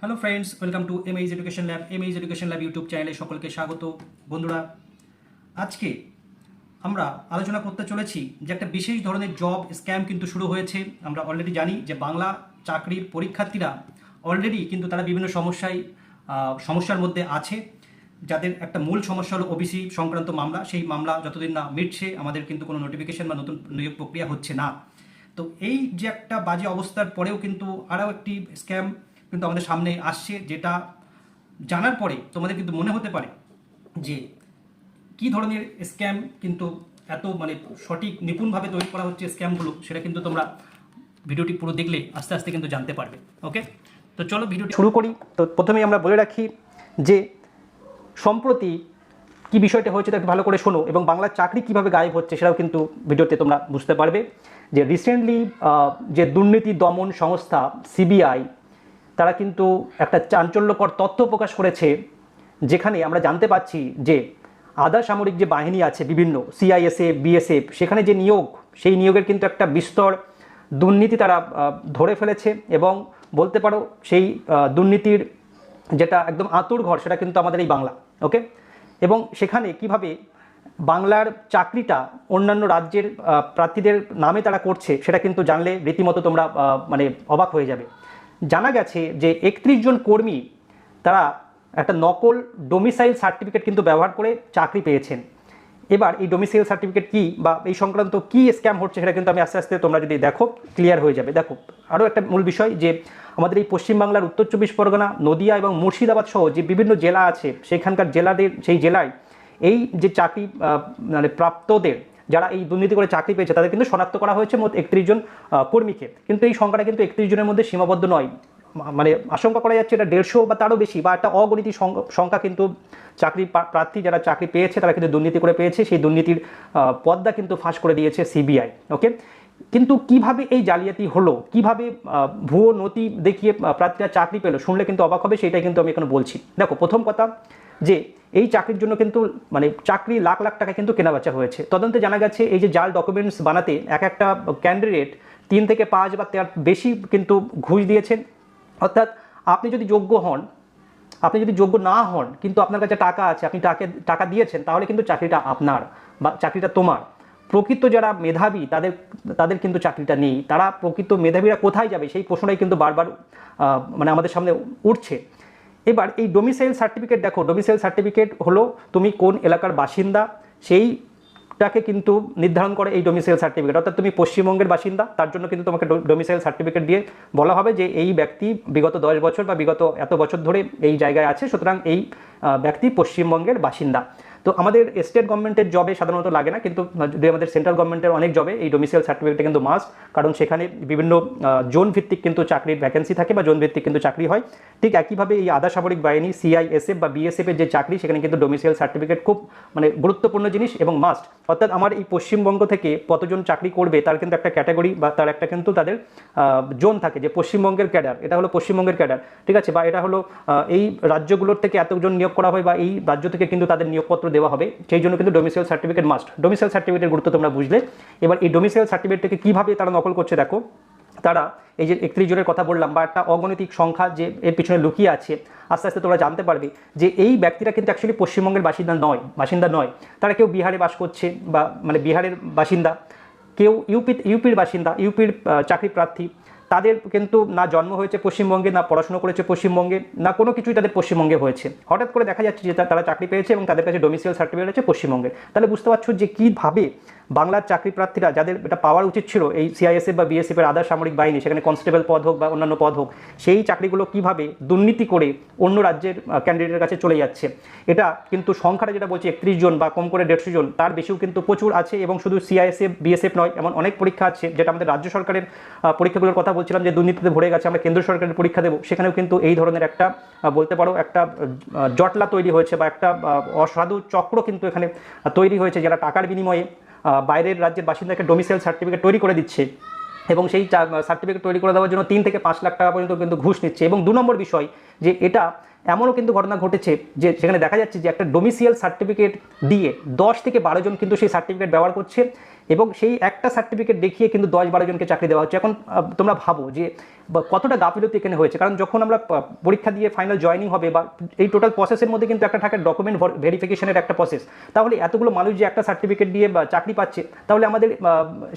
Hello friends welcome to M H Education Lab M H Education Lab YouTube চ্যানেলে সকলকে স্বাগত। বন্ধুরা, আজকে আমরা আলোচনা করতে চলেছি যে একটা বিশেষ ধরনের জব স্ক্যাম কিন্তু শুরু হয়েছে। আমরা অলরেডি জানি যে বাংলা চাকরির পরীক্ষার্থীরা অলরেডি কিন্তু তারা বিভিন্ন সমস্যায় সমস্যার মধ্যে আছে। যাদের একটা মূল সমস্যা হলো ওবিসি সংক্রান্ত মামলা। সেই মামলা যতদিন না মিটছে, আমাদের কিন্তু কোনো নোটিফিকেশন বা নতুন নিয়োগ প্রক্রিয়া হচ্ছে না। তো এই যে একটা বাজে অবস্থার পরেও কিন্তু আরও একটি স্ক্যাম কিন্তু আমাদের সামনে আসছে যেটা জানার পরে তোমাদের কিন্তু মনে হতে পারে যে কি ধরনের স্ক্যাম কিন্তু এত মানে সঠিক নিপুণভাবে তৈরি করা হচ্ছে স্ক্যামগুলো সেটা কিন্তু তোমরা ভিডিওটি পুরো দেখলে আস্তে আস্তে কিন্তু জানতে পারবে ওকে তো চলো ভিডিওটি শুরু করি। তো প্রথমেই আমরা বলে রাখি যে সম্প্রতি কি বিষয়টা হয়েছে তাকে ভালো করে শোনো এবং বাংলার চাকরি কীভাবে গায়েব হচ্ছে সেটাও কিন্তু ভিডিওতে তোমরা বুঝতে পারবে যে রিসেন্টলি যে দুর্নীতি দমন সংস্থা সিবিআই তারা কিন্তু একটা চাঞ্চল্যকর তথ্য প্রকাশ করেছে, যেখানে আমরা জানতে পাচ্ছি যে আধা সামরিক যে বাহিনী আছে বিভিন্ন সিআইএসএফ বিএসএফ সেখানে যে নিয়োগ, সেই নিয়োগের কিন্তু একটা বিস্তর দুর্নীতি তারা ধরে ফেলেছে এবং বলতে পারো সেই দুর্নীতির যেটা একদম আতুর ঘর, সেটা কিন্তু আমাদের এই বাংলা ওকে এবং সেখানে কীভাবে বাংলার চাকরিটা অন্যান্য রাজ্যের প্রার্থীদের নামে তারা করছে, সেটা কিন্তু জানলে রীতিমতো তোমরা মানে অবাক হয়ে যাবে। জানা গেছে যে একত্রিশ জন কর্মী তারা একটা নকল ডোমিসাইল সার্টিফিকেট কিন্তু ব্যবহার করে চাকরি পেয়েছেন। এবার এই ডোমিসাইল সার্টিফিকেট কি বা এই সংক্রান্ত কি স্ক্যাম হচ্ছে সেটা কিন্তু আমি আস্তে আস্তে তোমরা যদি দেখো ক্লিয়ার হয়ে যাবে। দেখো, আরও একটা মূল বিষয় যে আমাদের এই পশ্চিমবাংলার উত্তর চব্বিশ পরগনা, নদিয়া এবং মুর্শিদাবাদ সহ যে বিভিন্ন জেলা আছে, সেখানকার জেলাদের, সেই জেলায় এই যে চাকরি মানে প্রাপ্তদের যারা এই দুর্নীতি করে চাকরি পেয়েছে, তাদের কিন্তু শনাক্ত করা হয়েছে মোট একত্রিশ জন কর্মীকে। কিন্তু এই সংখ্যাটা কিন্তু একত্রিশ জনের মধ্যে সীমাবদ্ধ নয়। মানে আশঙ্কা করা যাচ্ছে এটা দেড়শো বা তারও বেশি বা একটা অগণিত সংখ্যা- কিন্তু চাকরি প্রার্থী যারা চাকরি পেয়েছে, তারা কিন্তু দুর্নীতি করে পেয়েছে। সেই দুর্নীতির পদ্মা কিন্তু ফাঁস করে দিয়েছে সিবিআই, ওকে? কিন্তু কীভাবে এই জালিয়াতি হলো? কীভাবে ভুয়ো নথি দেখিয়ে প্রার্থীরা চাকরি পেল? শুনলে কিন্তু অবাক হবে, সেটাই কিন্তু আমি এখানে বলছি। দেখো, প্রথম কথা যে এই চাকরির জন্য কিন্তু মানে চাকরি লাখ লাখ টাকা কিন্তু কেনাবেচা হয়েছে। তদন্তে জানা গেছে, এই যে জাল ডকুমেন্টস বানাতে এক একটা ক্যান্ডিডেট তিন থেকে পাঁচ বা তার বেশি কিন্তু ঘুষ দিয়েছেন। অর্থাৎ আপনি যদি যোগ্য হন, আপনি যদি যোগ্য না হন, কিন্তু আপনার কাছে টাকা আছে, আপনি টাকা টাকা দিয়েছেন, তাহলে কিন্তু চাকরিটা আপনার বা চাকরিটা তোমার। প্রকৃত যারা মেধাবী, তাদের তাদের কিন্তু চাকরিটা নেই। তারা প্রকৃত মেধাবীরা কোথায় যাবে, সেই প্রশ্নটাই কিন্তু বারবার মানে আমাদের সামনে উঠছে। এবার এই ডোমিসাইল সার্টিফিকেট দেখো ডোমিসাইল সার্টিফিকেট হলো তুমি কোন এলাকার বাসিন্দা সেই সেইটাকে কিন্তু নির্ধারণ করে এই ডোমিসাইল সার্টিফিকেট অর্থাৎ তুমি পশ্চিমবঙ্গের বাসিন্দা, তার জন্য কিন্তু তোমাকে ডোমিসাইল সার্টিফিকেট দিয়ে বলা হবে যে এই ব্যক্তি বিগত দশ বছর বা বিগত এত বছর ধরে এই জায়গায় আছে, সুতরাং এই ব্যক্তি পশ্চিমবঙ্গের বাসিন্দা। তো আমাদের স্টেট গভর্নমেন্টের জবে সাধারণত লাগে না, কিন্তু যদি আমাদের সেন্ট্রাল গভর্নমেন্টের অনেক জবে এই ডোমিসাইল সার্টিফিকেটটা কিন্তু মাস্ট কারণ সেখানে বিভিন্ন জোন ভিত্তিক কিন্তু চাকরির ভ্যাকেন্সি থাকে বা জোন ভিত্তিক কিন্তু চাকরি হয়। ঠিক একইভাবে এই আধা সামরিক বাহিনী সিআইএসএফ বা বিএসএফ এর যে চাকরি, সেখানে কিন্তু ডোমিসাইল সার্টিফিকেট খুব মানে গুরুত্বপূর্ণ জিনিস এবং মাস্ট অর্থাৎ আমার এই পশ্চিমবঙ্গ থেকে কতজন চাকরি করবে, তার কিন্তু একটা ক্যাটাগরি বা তার একটা কিন্তু তাদের জোন থাকে যে পশ্চিমবঙ্গের ক্যাডার এটা হলো পশ্চিমবঙ্গের ক্যাডার ঠিক আছে? বা এটা হলো এই রাজ্যগুলোর থেকে এতজন নিয়োগ করা হয় বা এই রাজ্য থেকে কিন্তু তাদের নিয়োগপত্র দেওয়া হবে, সেই জন্য কিন্তু ডোমিসাইল সার্টিফিকেট মাস্ট ডোমিসাইল সার্টিফিকেটের গুরুত্ব তোমরা বুঝলে। এবার এই ডোমিসাইল সার্টিফিকেটটাকে কীভাবে তারা নকল করছে দেখো। তারা এই যে একত্রিশ জনের কথা বললাম বা একটা অগণিতিক সংখ্যা যে এর পিছনে লুকিয়ে আছে, আস্তে আস্তে তোমরা জানতে পারবে যে এই ব্যক্তিরা কিন্তু অ্যাকচুয়ালি পশ্চিমবঙ্গের বাসিন্দা নয় বাসিন্দা নয়। তারা কেউ বিহারে বাস করছে বা মানে বিহারের বাসিন্দা, কেউ ইউপি ইউপির বাসিন্দা, ইউপির চাকরি প্রার্থী তাদের কিন্তু না জন্ম হয়েছে পশ্চিমবঙ্গে, না পড়াশুনো করেছে পশ্চিমবঙ্গে, না কোনো কিছুই তাদের পশ্চিমবঙ্গে হয়েছে। হঠাৎ করে দেখা যাচ্ছে যে তারা চাকরি পেয়েছে এবং তাদের কাছে ডোমিসিয়াল সার্টিফিকেট আছে পশ্চিমবঙ্গে। তাহলে বুঝতে পারছ যে কীভাবে বাংলার চাকরি প্রার্থীরা যাদের এটা পাওয়ার উচিত ছিল, এই সিআইএসএফ বা বিএসএফের আদার সামরিক বাহিনী, সেখানে কনস্টেবল পদ হোক বা অন্যান্য পদ হোক, সেই চাকরিগুলো কীভাবে দুর্নীতি করে অন্য রাজ্যের ক্যান্ডিডেটের কাছে চলে যাচ্ছে? এটা কিন্তু সংখ্যাটা যেটা বলছি, একত্রিশ জন বা কম করে দেড়শো জন, তার বেশিও কিন্তু প্রচুর আছে এবং শুধু সিআইএসএফ বিএসএফ নয়, এমন অনেক পরীক্ষা আছে, যেটা আমাদের রাজ্য সরকারের পরীক্ষাগুলোর কথা বলছিলাম যে দুর্নীতিতে ভরে গেছে, আমরা কেন্দ্র সরকারের পরীক্ষা দেবো, সেখানেও কিন্তু এই ধরনের একটা বলতে পারো একটা জটলা তৈরি হয়েছে বা একটা অসাধু চক্র কিন্তু এখানে তৈরি হয়েছে, যারা টাকার বিনিময়ে বাইরের রাজ্যের বাসিন্দাকে ডোমিসাইল সার্টিফিকেট তৈরি করে দিচ্ছে এবং সেই সার্টিফিকেট তৈরি করে দেওয়ার জন্য তিন থেকে পাঁচ লাখ টাকা পর্যন্ত কিন্তু ঘুষ নিচ্ছে। এবং দু নম্বর বিষয় যে এটা এমনও কিন্তু ঘটনা ঘটেছে যে সেখানে দেখা যাচ্ছে যে একটা ডোমিসিয়াল সার্টিফিকেট দিয়ে দশ থেকে বারো জন কিন্তু সেই সার্টিফিকেট ব্যবহার করছে এবং সেই একটা সার্টিফিকেট দেখিয়ে কিন্তু দশ বারো জনকে চাকরি দেওয়া হচ্ছে। এখন তোমরা ভাবো যে কতটা গাফিলতি এখানে হয়েছে? কারণ যখন আমরা পরীক্ষা দিয়ে ফাইনাল জয়নিং হবে বা এই টোটাল প্রসেসের মধ্যে কিন্তু একটা থাকে ডকুমেন্ট ভেরিফিকেশনের একটা প্রসেস তাহলে এতগুলো মানুষ যে একটা সার্টিফিকেট দিয়ে চাকরি পাচ্ছে, তাহলে আমাদের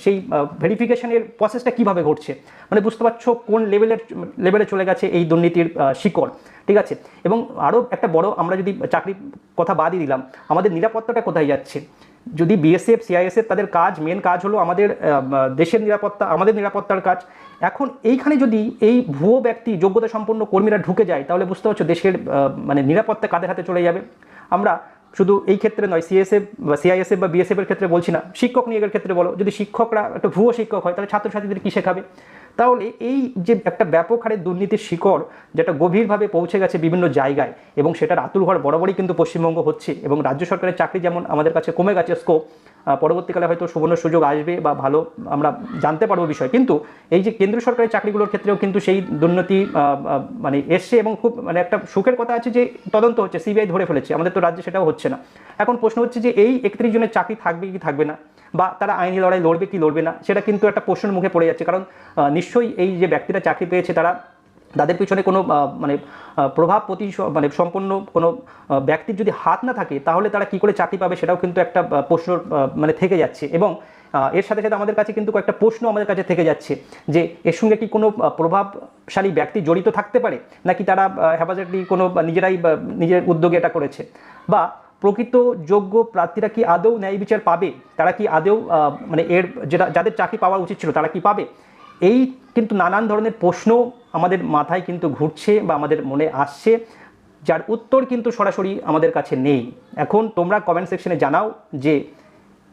সেই ভেরিফিকেশনের প্রসেসটা কীভাবে ঘটছে? মানে বুঝতে পারছ কোন লেভেলের লেভেলে চলে গেছে এই দুর্নীতির শিকড়। ঠিক আছে? এবং আরও একটা বড় আমরা যদি চাকরি কথা বাদই দিলাম, আমাদের নিরাপত্তাটা কোথায় যাচ্ছে? যদি বিএসএফ সিআইএসএফ তাদের কাজ মেন কাজ হলো আমাদের দেশের নিরাপত্তা, আমাদের নিরাপত্তার কাজ। এখন এইখানে যদি এই ভুয়ো ব্যক্তি, যোগ্যতা সম্পন্ন কর্মীরা ঢুকে যায়, তাহলে বুঝতে পারছ দেশের মানে নিরাপত্তা কাদের হাতে চলে যাবে? আমরা শুধু এই ক্ষেত্রে নয় সিএসএফ বা সিআইএসএফ বা বিএসএফ এর ক্ষেত্রে বলছি না, শিক্ষক নিয়োগের ক্ষেত্রে বলো। যদি শিক্ষকরা, একটা ভুয়ো শিক্ষক হয়, তাহলে ছাত্রছাত্রীদের কী শেখাবে? তাহলে এই যে একটা ব্যাপক হারে দুর্নীতির শিকড় যেটা গভীরভাবে পৌঁছে গেছে বিভিন্ন জায়গায় এবং সেটার আতুর ঘর বরাবরই কিন্তু পশ্চিমবঙ্গ হচ্ছে এবং রাজ্য সরকারের চাকরি যেমন আমাদের কাছে কমে গেছে স্কোপ পরবর্তীকালে হয়তো সুবর্ণ সুযোগ আসবে বা ভালো আমরা জানতে পারব বিষয়। কিন্তু এই যে কেন্দ্র সরকারের চাকরিগুলোর ক্ষেত্রেও কিন্তু সেই দুর্নীতি মানে এসছে এবং খুব মানে একটা সুখের কথা আছে যে তদন্ত হচ্ছে সিবিআই ধরে ফেলেছে, আমাদের তো রাজ্যে সেটাও হচ্ছে না। এখন প্রশ্ন হচ্ছে যে এই একত্রিশ জনের চাকরি থাকবে কি থাকবে না? বা তারা আইনি লড়াই লড়বে কি লড়বে না, সেটা কিন্তু একটা প্রশ্নের মুখে পড়ে যাচ্ছে। কারণ নিশ্চয়ই এই যে ব্যক্তিরা চাকরি পেয়েছে, তারা তাদের পিছনে কোনো মানে প্রভাব প্রতি মানে সম্পন্ন কোনো ব্যক্তির যদি হাত না থাকে, তাহলে তারা কি করে চাকরি পাবে সেটাও কিন্তু একটা প্রশ্ন মানে থেকে যাচ্ছে। এবং এর সাথে সাথে আমাদের কাছে কিন্তু কয়েকটা প্রশ্ন আমাদের কাছে থেকে যাচ্ছে যে, এর সঙ্গে কি কোনো প্রভাবশালী ব্যক্তি জড়িত থাকতে পারে? নাকি তারা হ্যাপাজেটলি কোনো নিজেরাই নিজের উদ্যোগে এটা করেছে? বা প্রকৃত যোগ্য প্রার্থীরা কি আদৌ ন্যায় বিচার পাবে? তারা কি আদৌ মানে এর যেটা, যাদের চাকরি পাওয়া উচিত ছিল, তারা কি পাবে? এই কিন্তু নানান ধরনের প্রশ্ন আমাদের মাথায় কিন্তু ঘুরছে বা আমাদের মনে আসছে, যার উত্তর কিন্তু সরাসরি আমাদের কাছে নেই। এখন তোমরা কমেন্ট সেকশনে জানাও যে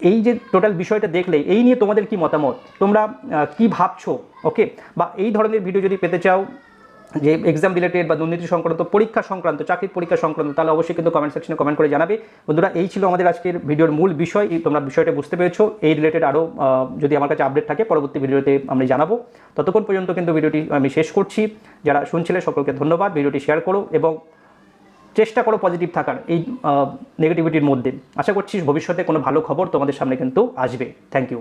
এই যে টোটাল বিষয়টা দেখলে, এই নিয়ে তোমাদের কি মতামত? তোমরা কি ভাবছ? ওকে বা এই ধরনের ভিডিও যদি পেতে চাও যে এক্সাম রিলেটেড বা দুর্নীতি সংক্রান্ত, পরীক্ষা সংক্রান্ত, চাকরির পরীক্ষা সংক্রান্ত, তাহলে অবশ্যই কিন্তু কমেন্ট সেকশনে কমেন্ট করে জানাবে। বন্ধুরা, এই ছিল আমাদের আজকের ভিডিওর মূল বিষয়। তোমরা বিষয়টা বুঝতে পেরেছ। এই রিলেটেড আরও যদি আমার কাছে আপডেট থাকে, পরবর্তী ভিডিওতে আমি জানাব। ততক্ষণ পর্যন্ত কিন্তু ভিডিওটি আমি শেষ করছি। যারা শুনছিলে, সকলকে ধন্যবাদ। ভিডিওটি শেয়ার করো এবং চেষ্টা করো পজিটিভ থাকার এই নেগেটিভিটির মধ্যে। আশা করছি ভবিষ্যতে কোনো ভালো খবর তোমাদের সামনে কিন্তু আসবে। Thank you